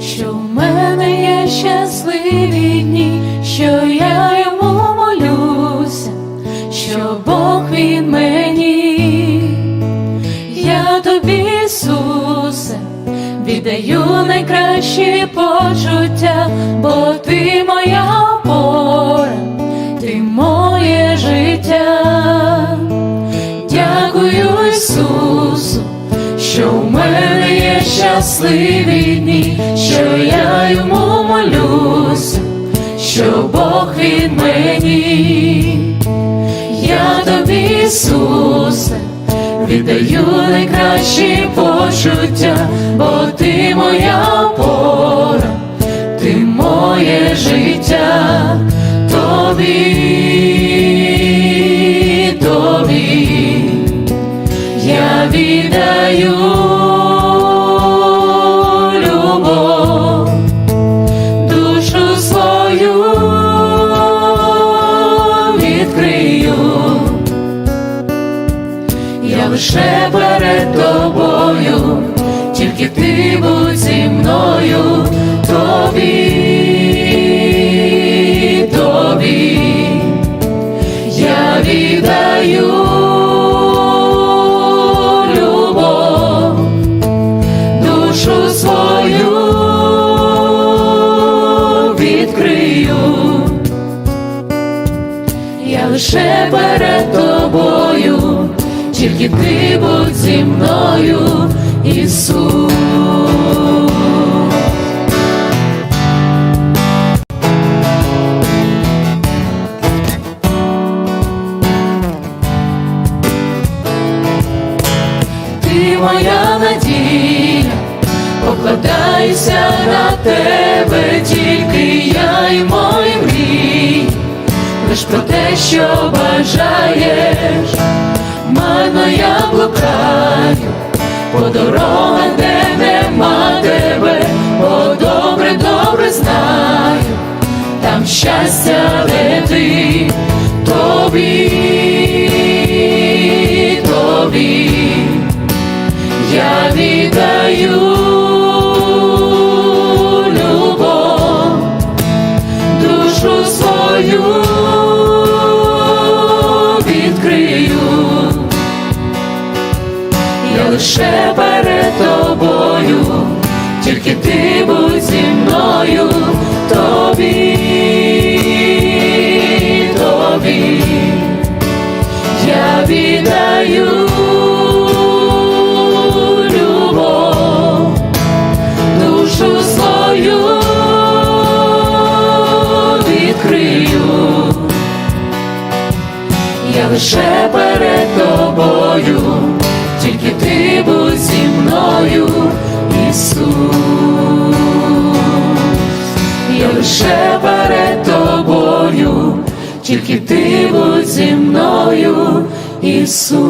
що в мене є щасливі дні, що я йому молюся, що Бог він мені, я тобі, Ісусе, віддаю найкращі почуття, бо ти моя щасливі дні, що я йому молюся, що Бог від мені, я тобі, Ісусе, віддаю найкращі почуття, бо ти моя лише перед тобою, тільки ти будь зі мною, тобі, тобі. Я віддаю любов, душу свою відкрию, я лише перед тільки ти будь зі мною, Ісус. ти моя надія, покладаюся на тебе, тільки я і мої мрії, лиш про те, що бажаєш, щастя де ти, тобі, тобі. Я віддаю любов, душу свою відкрию, я лише перед тобою, тільки ти будь я лише перед тобою, тільки ти будь зі мною, Ісус, я лише перед тобою, тільки ти будь зі мною, Ісус.